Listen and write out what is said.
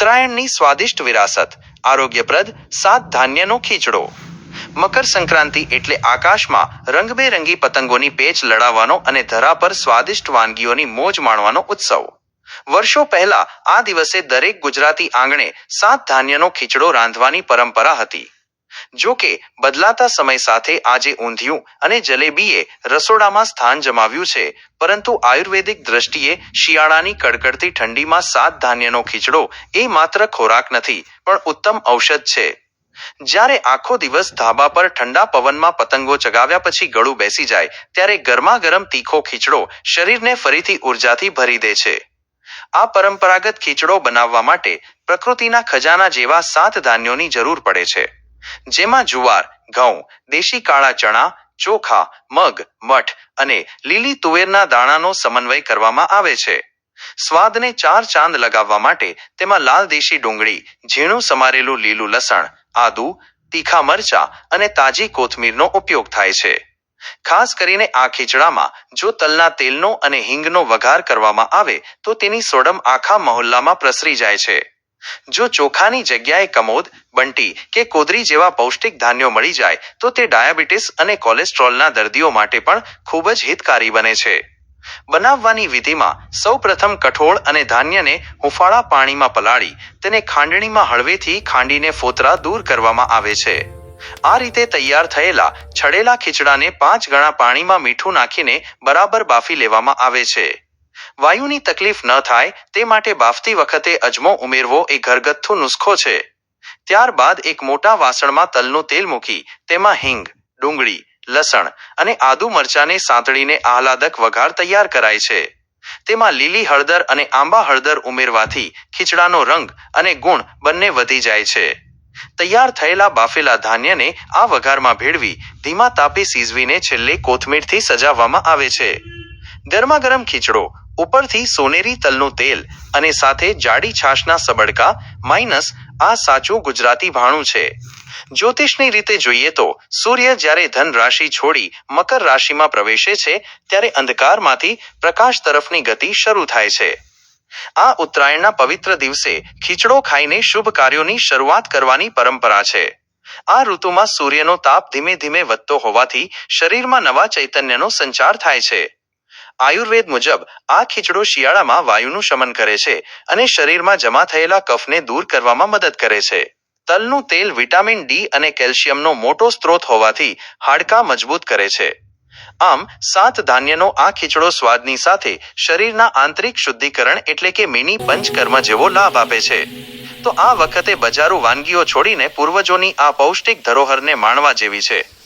ઉત્તરાયણની સ્વાદિષ્ટ વિરાસત. આરોગ્યપ્રદ સાત ધાન્યનો ખીચડો. મકર સંક્રાંતિ એટલે આકાશમાં રંગબેરંગી પતંગોની પેચ લડાવવાનો અને ધરા પર સ્વાદિષ્ટ વાનગીઓની મોજ માણવાનો ઉત્સવ. વર્ષો પહેલા આ દિવસે દરેક ગુજરાતી આંગણે સાત ધાન્યનો ખીચડો રાંધવાની પરંપરા હતી. જો કે બદલાતા સમય સાથે આજે ઊંધિયું અને જલેબીએ રસોડામાં સ્થાન જમાવ્યું છે. પરંતુ આયુર્વેદિક દ્રષ્ટિએ શિયાળાની કડકડતી ઠંડીમાં સાત ધાન્યનો ખીચડો એ માત્ર ખોરાક નથી, પણ ઉત્તમ ઔષધ છે. જ્યારે આખો દિવસ ધાબા પર ઠંડા પવનમાં પતંગો ચગાવ્યા પછી ગળું બેસી જાય, ત્યારે ગરમા ગરમ તીખો ખીચડો શરીરને ફરીથી ઉર્જાથી ભરી દે છે. આ પરંપરાગત ખીચડો બનાવવા માટે પ્રકૃતિના ખજાના જેવા સાત ધાન્યોની જરૂર પડે છે. જેમાં જુવાર, ઘઉં, દેશી કાળા ચણા, ચોખા, મગ, મઠ અને લીલી તુવેરના દાણાનો સમન્વય કરવામાં આવે છે. સ્વાદને ચાર ચાંદ લગાવવા માટે તેમાં લાલ દેશી ડુંગળી, ઝીણું સમારેલું લીલું લસણ, આદુ, તીખા મરચા અને તાજી કોથમીરનો ઉપયોગ થાય છે. ખાસ કરીને આ ખીચડામાં જો તલના તેલનો અને હિંગનો વઘાર કરવામાં આવે તો તેની સોડમ આખા મહોલ્લામાં પ્રસરી જાય છે. જો ચોખાની જગ્યાએ કમોદ, બંટી કે કોદરી જેવા પૌષ્ટિક ધાન્યો મળી જાય, તો તે ડાયાબિટીસ અને કોલેસ્ટ્રોલના દર્દીઓ માટે પણ ખૂબ જ હિતકારી બને છે. બનાવવાની વિધિમાં સૌપ્રથમ કઠોળ અને ધાન્યને હૂંફાળા પાણીમાં પલાળી, તેને ખાંડણીમાં હળવેથી ખાંડીને ફોતરા દૂર કરવામાં આવે છે. આ રીતે તૈયાર થયેલા છડેલા ખીચડાને પાંચ ગણા પાણીમાં મીઠું નાખીને બરાબર બાફી લેવામાં આવે છે. વાયુની તકલીફ ન થાય તે માટે બાફતી વખતે અજમો ઉમેરવો એ ઘરગથ્થુ નુસ્ખો છે. ત્યારબાદ એક મોટા વાસણમાં તલનું તેલ મૂકી તેમાં હિંગ, ડુંગળી, લસણ અને આદુ મરચાને સાંતળીને આહલાદક વઘાર તૈયાર કરાય છે. તેમાં લીલી હળદર અને આંબા હળદર ઉમેરવાથી ખીચડાનો રંગ અને ગુણ બંને વધી જાય છે. તૈયાર થયેલા બાફેલા ધાન્યને આ વઘારમાં ભેળવી ધીમા તાપે સીઝવીને છેલ્લે કોથમીરથી સજાવવામાં આવે છે. ગરમા ગરમ ખીચડો ઉપરથી સોનેરી તલનું તેલ અને સાથે જાડી છાશના સબડકા માઇનસ આ સાચું ગુજરાતી ભાણું છે. જ્યોતિષની રીતે જોઈએ તો સૂર્ય જ્યારે ધન રાશિ છોડી મકર રાશિમાં પ્રવેશે છે, ત્યારે અંધકારમાંથી પ્રકાશ તરફની ગતિ શરૂ થાય છે. આ ઉત્તરાયણના પવિત્ર દિવસે ખીચડો ખાઈને શુભ કાર્યોની શરૂઆત કરવાની પરંપરા છે. આ ઋતુમાં સૂર્યનો તાપ ધીમે ધીમે વધતો હોવાથી શરીરમાં નવા ચૈતન્યનો સંચાર થાય છે. આયુર્વેદ મુજબ, આ ખીચડો શિયાળામાં વાયુનું શમન કરે છે અને શરીરમાં જમા થયેલા કફને દૂર કરવામાં મદદ કરે છે. તલનું તેલ વિટામિન ડી અને કેલ્શિયમનો મોટો સ્ત્રોત હોવાથી હાડકાં મજબૂત કરે છે. આમ, સાત ધાન્યનો આ ખીચડો સ્વાદની સાથે શરીરના આંતરિક શુદ્ધિકરણ એટલે કે મિની પંચકર્મ જેવો લાભ આપે છે. તો આ વખતે બજારો વાનગીઓ છોડીને પૂર્વજોની આ પૌષ્ટિક ધરોહરને માણવા જેવી છે.